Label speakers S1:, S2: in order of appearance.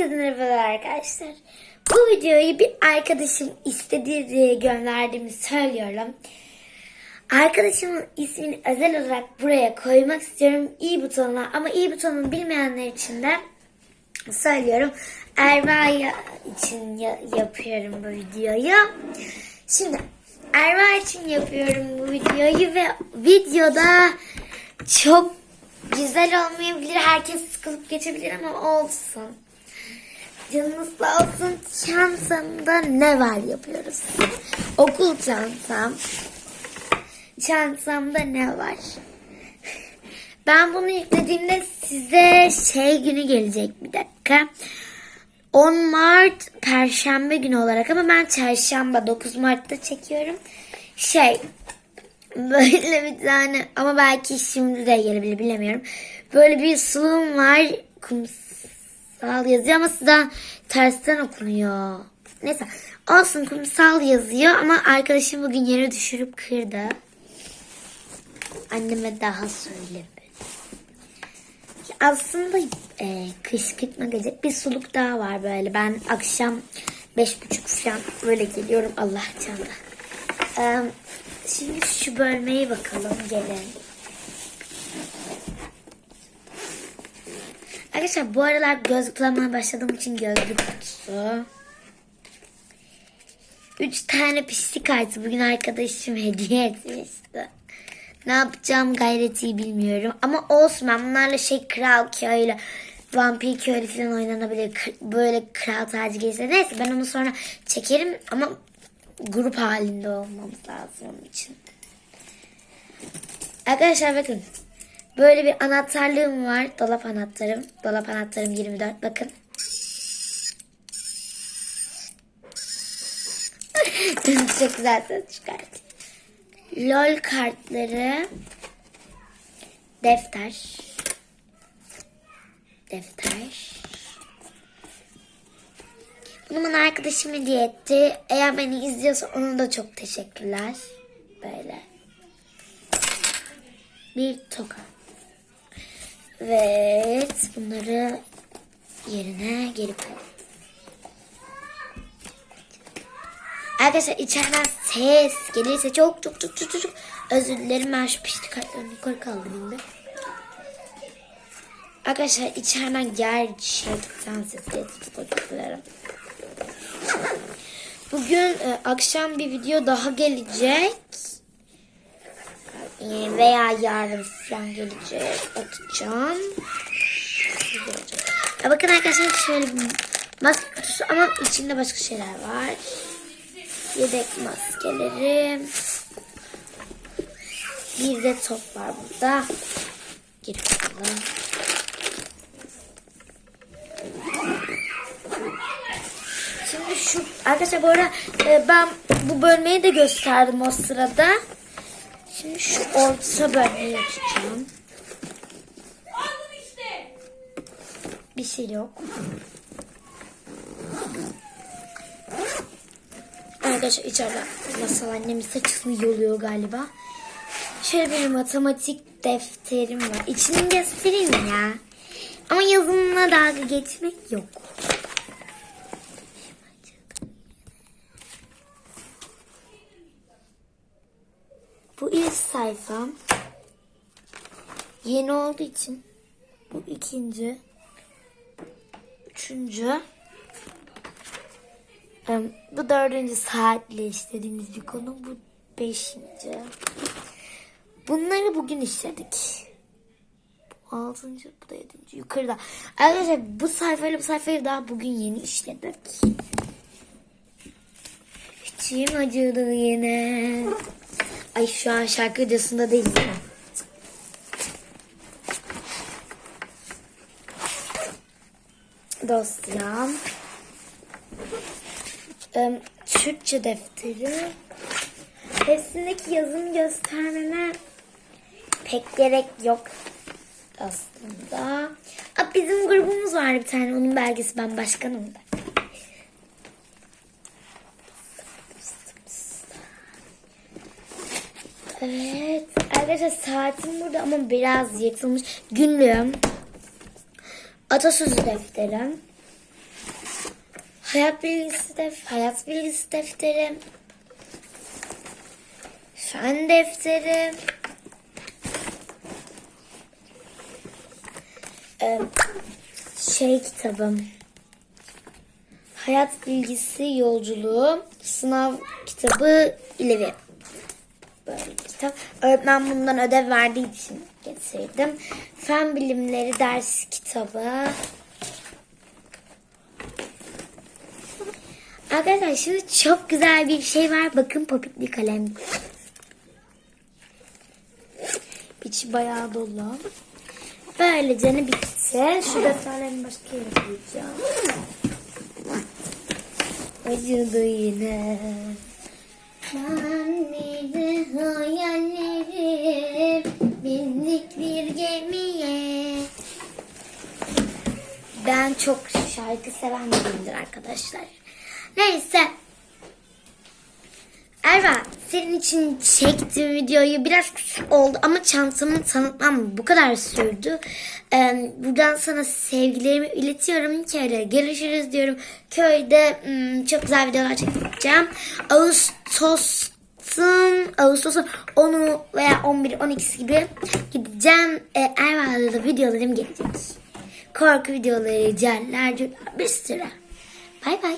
S1: Herkese merhabalar arkadaşlar. Bu videoyu bir arkadaşım istedi diye gönderdiğimi söylüyorum. Arkadaşımın ismini özel olarak buraya koymak istiyorum. i butonuna ama i butonunu bilmeyenler için de söylüyorum. Erva için ya- yapıyorum bu videoyu. Şimdi Erva için yapıyorum bu videoyu ve videoda çok güzel olmayabilir. Herkes sıkılıp geçebilir ama olsun. Canınız sağ olsun. Çantamda ne var yapıyoruz. Okul çantam. Çantamda ne var? Ben bunu yüklediğimde size şey günü gelecek bir dakika. 10 Mart Perşembe günü olarak ama ben çarşamba 9 Mart'ta çekiyorum. Şey böyle bir tane ama belki şimdi de gelebilir bilemiyorum. Böyle bir sunum var. Kumsal yazıyor ama sizden tersten okunuyor. Neyse olsun kumsal yazıyor ama arkadaşım bugün yere düşürüp kırdı. Anneme daha söylemedi. Aslında e, kışkırtma gelecek bir suluk daha var böyle. Ben akşam beş buçuk falan böyle geliyorum Allah canına. Ee, şimdi şu bölmeye bakalım gelin. Arkadaşlar bu aralar gözlük kullanmaya başladığım için gözlük kutusu. Üç tane pişti kartı bugün arkadaşım hediye etmişti. Ne yapacağım gayret iyi bilmiyorum. Ama olsun ben bunlarla şey kral köylü, vampir köylü falan oynanabilir. Böyle kral tacı gelirse. Neyse ben onu sonra çekerim ama grup halinde olmamız lazım onun için. Arkadaşlar bakın. Böyle bir anahtarlığım var. Dolap anahtarım. Dolap anahtarım 24. Bakın. Çok güzel ses çıkartıyor. LOL kartları. Defter. Defter. Bunu bana arkadaşım hediye etti. Eğer beni izliyorsa ona da çok teşekkürler. Böyle. Bir toka. Evet. Bunları yerine geri koyalım. Arkadaşlar içeriden ses gelirse çok çok çok çok çok, özür dilerim. Ben şu pişti kartlarını yukarı kaldırayım bir. Arkadaşlar içeriden gerçekten ses gelirse çok özür dilerim. Bugün e, akşam bir video daha gelecek. E, veya yarın falan gelecek. Olacak. Ya bakın arkadaşlar şöyle bir maske kutusu ama içinde başka şeyler var. Yedek maskelerim. Bir de top var burada. Koyalım. Şimdi şu arkadaşlar bu arada e, ben bu bölmeyi de gösterdim o sırada. Şimdi şu orta bölmeyi açacağım. Bir şey yok. Arkadaşlar içeride masal annemin saçını yoluyor galiba. Şöyle bir matematik defterim var. İçini göstereyim ya. Ama yazımına dalga geçmek yok. Bu ilk sayfam. Yeni olduğu için bu ikinci. Üçüncü. Bu dördüncü saatle işlediğimiz bir konu. Bu beşinci. Bunları bugün işledik. Altıncı, bu da yedinci. Yukarıda. Arkadaşlar bu sayfayla bu sayfayı daha bugün yeni işledik. İçim acıdı yine. Ay şu an şarkı videosunda değil mi? Dosyam. Em, Türkçe defteri. Hepsindeki yazımı göstermeme pek gerek yok aslında. Aa, bizim grubumuz var bir tane. Onun belgesi ben başkanım da. Evet. Arkadaşlar saatim burada ama biraz yırtılmış. Günlüğüm. Atasözü defterim. Hayat bilgisi def hayat bilgisi defteri. Fen defteri. Ee, şey kitabım. Hayat bilgisi yolculuğu, sınav kitabı ileri. Böyle bir kitap. Öğretmen bundan ödev verdiği için getirdim. Fen bilimleri ders kitabı. Arkadaşlar şimdi çok güzel bir şey var. Bakın popitli kalem. İçi bayağı dolu. Böylece ne bitti. Şu defterlerimi başka yere koyacağım. Acıdı yine. Bir hayallerim bindik bir gemiye. Ben çok şarkı seven biriyimdir arkadaşlar. Neyse. Erva senin için çektiğim videoyu biraz kısa oldu ama çantamı tanıtmam bu kadar sürdü. Ee, buradan sana sevgilerimi iletiyorum. Kere görüşürüz diyorum. Köyde hmm, çok güzel videolar çekeceğim. Ağustos'un Ağustos'un 10'u veya 11 12'si gibi gideceğim. Ee, Erva'da da videolarım gelecek. Korku videoları, celler, bir sürü. Bay bay.